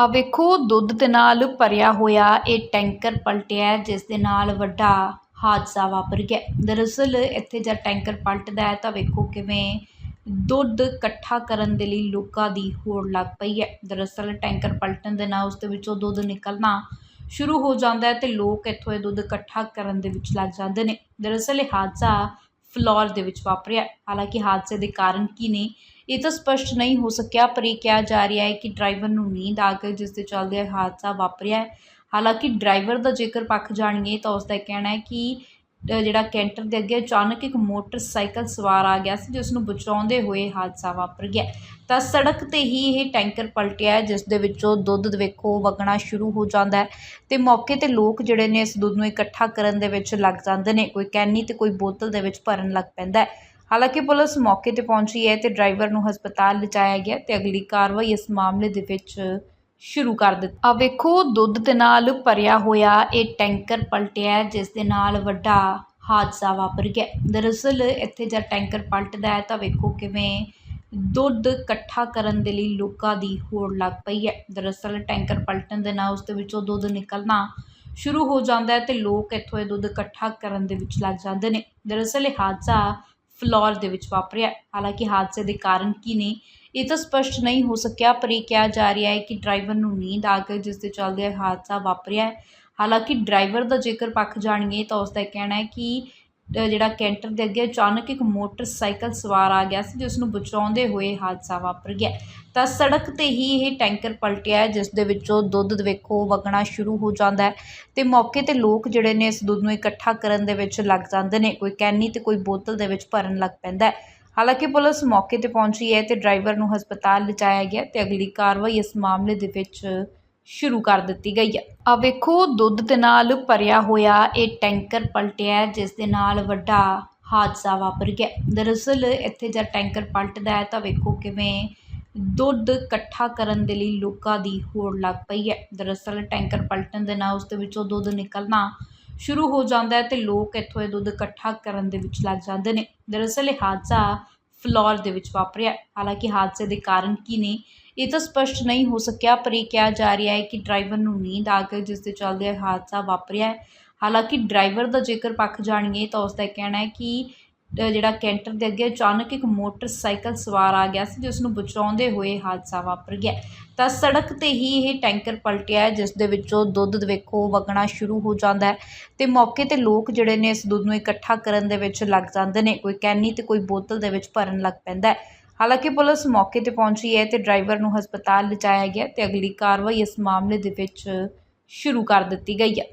ਆ ਵੇਖੋ, ਦੁੱਧ ਦੇ ਨਾਲ ਭਰਿਆ ਹੋਇਆ ਇਹ ਟੈਂਕਰ ਪਲਟਿਆ ਜਿਸ ਦੇ ਨਾਲ ਵੱਡਾ ਹਾਦਸਾ ਵਾਪਰ ਗਿਆ ਦਰਅਸਲ ਇੱਥੇ ਜਦ ਟੈਂਕਰ ਪਲਟਦਾ ਹੈ ਤਾਂ ਵੇਖੋ ਕਿਵੇਂ ਦੁੱਧ ਇਕੱਠਾ ਕਰਨ ਦੇ ਲਈ ਲੋਕਾਂ ਦੀ ਹੋੜ ਲੱਗ ਪਈ ਹੈ। ਦਰਅਸਲ ਟੈਂਕਰ ਪਲਟਣ ਦੇ ਨਾਲ ਉਸ ਦੇ ਵਿੱਚੋਂ ਦੁੱਧ ਨਿਕਲਣਾ ਸ਼ੁਰੂ ਹੋ ਜਾਂਦਾ ਹੈ ਤੇ ਲੋਕ ਇੱਥੋਂ ਇਹ ਦੁੱਧ ਇਕੱਠਾ ਕਰਨ ਦੇ ਵਿੱਚ ਲੱਗ ਜਾਂਦੇ ਨੇ। ਦਰਅਸਲ ਇਹ ਹਾਦਸਾ ਫਲੋਰ ਦੇ ਵਿੱਚ ਵਾਪਰਿਆ। ਹਾਲਾਂਕਿ ਹਾਦਸੇ ਦੇ ਕਾਰਨ ਕੀ ਨੇ ਇਹ ਤਾਂ ਸਪਸ਼ਟ ਨਹੀਂ ਹੋ ਸਕਿਆ, ਪਰ ਇਹ ਕਿਹਾ ਜਾ ਰਿਹਾ ਹੈ ਕਿ ਡਰਾਈਵਰ ਨੂੰ ਨੀਂਦ ਆ ਗਈ, ਜਿਸ ਦੇ ਚੱਲਦੇ ਇਹ ਹਾਦਸਾ ਵਾਪਰਿਆ ਹੈ। ਹਾਲਾਂਕਿ ਡਰਾਈਵਰ ਦਾ ਜੇਕਰ ਪੱਖ ਜਾਣੀਏ ਤਾਂ ਉਸ ਦਾ ਕਹਿਣਾ ਹੈ ਕਿ ਜਿਹੜਾ ਕੈਂਟਰ ਦੇ ਅੱਗੇ ਅਚਾਨਕ ਇੱਕ ਮੋਟਰਸਾਈਕਲ ਸਵਾਰ ਆ ਗਿਆ ਸੀ ਜਿਸ ਨੂੰ ਬਚਾਉਂਦੇ ਹੋਏ ਹਾਦਸਾ ਵਾਪਰ ਗਿਆ। ਤਾਂ ਸੜਕ ਤੇ ਹੀ ਇਹ ਟੈਂਕਰ ਪਲਟਿਆ ਹੈ, ਜਿਸ ਦੇ ਵਿੱਚੋਂ ਦੁੱਧ ਵੇਖੋ ਵਗਣਾ ਸ਼ੁਰੂ ਹੋ ਜਾਂਦਾ ਹੈ ਤੇ ਮੌਕੇ ਤੇ ਲੋਕ ਜਿਹੜੇ ਨੇ ਇਸ ਦੁੱਧ ਨੂੰ ਇਕੱਠਾ ਕਰਨ ਦੇ ਵਿੱਚ ਲੱਗ ਜਾਂਦੇ ਨੇ। ਕੋਈ ਕੈਨੀ ਤੇ ਕੋਈ ਬੋਤਲ ਦੇ ਵਿੱਚ ਭਰਨ ਲੱਗ ਪੈਂਦਾ ਹੈ। ਹਾਲਾਂਕਿ ਪੁਲਿਸ ਮੌਕੇ ਤੇ ਪਹੁੰਚੀ ਹੈ ਤੇ ਡਰਾਈਵਰ ਨੂੰ ਹਸਪਤਾਲ ਲਿਜਾਇਆ ਗਿਆ ਤੇ ਅਗਲੀ ਕਾਰਵਾਈ ਇਸ ਮਾਮਲੇ ਦੇ ਵਿੱਚ ਸ਼ੁਰੂ ਕਰ ਦਿੱਤਾ। ਆ ਵੇਖੋ, ਦੁੱਧ ਦੇ ਨਾਲ ਭਰਿਆ ਹੋਇਆ ਇਹ ਟੈਂਕਰ ਪਲਟਿਆ ਜਿਸ ਦੇ ਨਾਲ ਵੱਡਾ ਹਾਦਸਾ ਵਾਪਰ ਗਿਆ ਦਰਅਸਲ ਇੱਥੇ ਜਦ ਟੈਂਕਰ ਪਲਟਦਾ ਹੈ ਤਾਂ ਵੇਖੋ ਕਿਵੇਂ ਦੁੱਧ ਇਕੱਠਾ ਕਰਨ ਦੇ ਲਈ ਲੋਕਾਂ ਦੀ ਹੋੜ ਲੱਗ ਪਈ ਹੈ। ਦਰਅਸਲ ਟੈਂਕਰ ਪਲਟਣ ਦੇ ਨਾਲ ਉਸ ਦੇ ਵਿੱਚੋਂ ਦੁੱਧ ਨਿਕਲਣਾ ਸ਼ੁਰੂ ਹੋ ਜਾਂਦਾ ਹੈ ਤੇ ਲੋਕ ਇੱਥੋਂ ਇਹ ਦੁੱਧ ਇਕੱਠਾ ਕਰਨ ਦੇ ਵਿੱਚ ਲੱਗ ਜਾਂਦੇ ਨੇ। ਦਰਅਸਲ ਇਹ ਹਾਦਸਾ ਫਲੋਰ ਦੇ ਵਿੱਚ ਵਾਪਰਿਆ ਹਾਲਾਂਕਿ ਹਾਦਸੇ ਦੇ ਕਾਰਨ ਕੀ ਨੇ, ਇਹ ਤਾਂ ਸਪਸ਼ਟ ਨਹੀਂ ਹੋ ਸਕਿਆ, ਪਰ ਇਹ ਕਿਹਾ ਜਾ ਰਿਹਾ ਹੈ ਕਿ ਡਰਾਈਵਰ ਨੂੰ ਨੀਂਦ ਆ ਗਈ, ਜਿਸ ਦੇ ਚੱਲਦੇ ਇਹ ਹਾਦਸਾ ਵਾਪਰਿਆ ਹੈ। ਹਾਲਾਂਕਿ ਡਰਾਈਵਰ ਦਾ ਜੇਕਰ ਪੱਖ ਜਾਣੀਏ ਤਾਂ ਉਸ ਦਾ ਕਹਿਣਾ ਹੈ ਕਿ ਜਿਹੜਾ ਕੈਂਟਰ ਦੇ ਅੱਗੇ ਅਚਾਨਕ ਇੱਕ ਮੋਟਰਸਾਈਕਲ ਸਵਾਰ ਆ ਗਿਆ ਸੀ, ਜਿਸ ਨੂੰ ਬਚਾਉਂਦੇ ਹੋਏ ਹਾਦਸਾ ਵਾਪਰ ਗਿਆ। ਤਾਂ ਸੜਕ ਤੇ ਹੀ ਇਹ ਟੈਂਕਰ ਪਲਟਿਆ ਜਿਸ ਦੇ ਵਿੱਚੋਂ ਦੁੱਧ ਵੇਖੋ ਵਗਣਾ ਸ਼ੁਰੂ ਹੋ ਜਾਂਦਾ ਹੈ ਤੇ ਮੌਕੇ ਤੇ ਲੋਕ ਜਿਹੜੇ ਨੇ ਇਸ ਦੁੱਧ ਨੂੰ ਇਕੱਠਾ ਕਰਨ ਦੇ ਵਿੱਚ ਲੱਗ ਜਾਂਦੇ ਨੇ। ਕੋਈ ਕੈਨੀ ਤੇ ਕੋਈ ਬੋਤਲ ਦੇ ਵਿੱਚ ਭਰਨ ਲੱਗ ਪੈਂਦਾ ਹੈ। ਹਾਲਾਂਕਿ ਪੁਲਿਸ ਮੌਕੇ ਤੇ ਪਹੁੰਚੀ ਹੈ ਤੇ ਡਰਾਈਵਰ ਨੂੰ ਹਸਪਤਾਲ ਲਿਜਾਇਆ ਗਿਆ ਤੇ ਅਗਲੀ ਕਾਰਵਾਈ ਇਸ ਮਾਮਲੇ ਦੇ ਵਿੱਚ ਸ਼ੁਰੂ ਕਰ ਦਿੱਤੀ ਗਈ ਹੈ। ਆ ਵੇਖੋ, ਦੁੱਧ ਦੇ ਨਾਲ ਭਰਿਆ ਹੋਇਆ ਇਹ ਟੈਂਕਰ ਪਲਟਿਆ ਜਿਸ ਦੇ ਨਾਲ ਵੱਡਾ ਹਾਦਸਾ ਵਾਪਰ ਗਿਆ ਦਰਅਸਲ ਇੱਥੇ ਜਦ ਟੈਂਕਰ ਪਲਟਦਾ ਹੈ, ਤਾਂ ਵੇਖੋ ਕਿਵੇਂ ਦੁੱਧ ਇਕੱਠਾ ਕਰਨ ਦੇ ਲਈ ਲੋਕਾਂ ਦੀ ਹੋੜ ਲੱਗ ਪਈ ਹੈ। ਦਰਅਸਲ ਟੈਂਕਰ ਪਲਟਣ ਦੇ ਨਾਲ ਉਸ ਦੇ ਵਿੱਚੋਂ ਦੁੱਧ ਨਿਕਲਣਾ ਸ਼ੁਰੂ ਹੋ ਜਾਂਦਾ ਹੈ ਤੇ ਲੋਕ ਇੱਥੋਂ ਇਹ ਦੁੱਧ ਇਕੱਠਾ ਕਰਨ ਦੇ ਵਿੱਚ ਲੱਗ ਜਾਂਦੇ ਨੇ। ਦਰਅਸਲ ਇਹ ਹਾਦਸਾ ਫਲੋਰ ਦੇ ਵਿੱਚ ਵਾਪਰਿਆ। ਹਾਲਾਂਕਿ ਹਾਦਸੇ ਦੇ ਕਾਰਨ ਕੀ ਨੇ, ਇਹ ਤਾਂ ਸਪਸ਼ਟ ਨਹੀਂ ਹੋ ਸਕਿਆ, ਪਰ ਇਹ ਕਿਹਾ ਜਾ ਰਿਹਾ ਹੈ ਕਿ ਡਰਾਈਵਰ ਨੂੰ ਨੀਂਦ ਆ ਗਈ, ਜਿਸ ਦੇ ਚੱਲਦੇ ਇਹ ਹਾਦਸਾ ਵਾਪਰਿਆ ਹੈ। ਹਾਲਾਂਕਿ ਡਰਾਈਵਰ ਦਾ ਜੇਕਰ ਪੱਖ ਜਾਣੀਏ ਤਾਂ ਉਸ ਦਾ ਕਹਿਣਾ ਹੈ ਕਿ ਜਿਹੜਾ ਕੈਂਟਰ ਦੇ ਅੱਗੇ ਅਚਾਨਕ ਇੱਕ ਮੋਟਰਸਾਈਕਲ ਸਵਾਰ ਆ ਗਿਆ ਸੀ, ਜਿਸ ਨੂੰ ਬਚਾਉਂਦੇ ਹੋਏ ਹਾਦਸਾ ਵਾਪਰ ਗਿਆ। ਤਾਂ ਸੜਕ ਤੇ ਹੀ ਇਹ ਟੈਂਕਰ ਪਲਟਿਆ ਜਿਸ ਦੇ ਵਿੱਚੋਂ ਦੁੱਧ ਵੇਖੋ ਵਗਣਾ ਸ਼ੁਰੂ ਹੋ ਜਾਂਦਾ ਹੈ ਤੇ ਮੌਕੇ ਤੇ ਲੋਕ ਜਿਹੜੇ ਨੇ ਇਸ ਦੁੱਧ ਨੂੰ ਇਕੱਠਾ ਕਰਨ ਦੇ ਵਿੱਚ ਲੱਗ ਜਾਂਦੇ ਨੇ। ਕੋਈ ਕੈਨੀ ਤੇ ਕੋਈ ਬੋਤਲ ਦੇ ਵਿੱਚ ਭਰਨ ਲੱਗ ਪੈਂਦਾ ਹੈ। ਹਾਲਾਂਕਿ ਪੁਲਿਸ ਮੌਕੇ ਤੇ ਪਹੁੰਚੀ ਹੈ ਤੇ ਡਰਾਈਵਰ ਨੂੰ ਹਸਪਤਾਲ ਲਿਜਾਇਆ ਗਿਆ ਤੇ ਅਗਲੀ ਕਾਰਵਾਈ ਇਸ ਮਾਮਲੇ ਦੇ ਵਿੱਚ ਸ਼ੁਰੂ ਕਰ ਦਿੱਤੀ ਗਈ ਹੈ।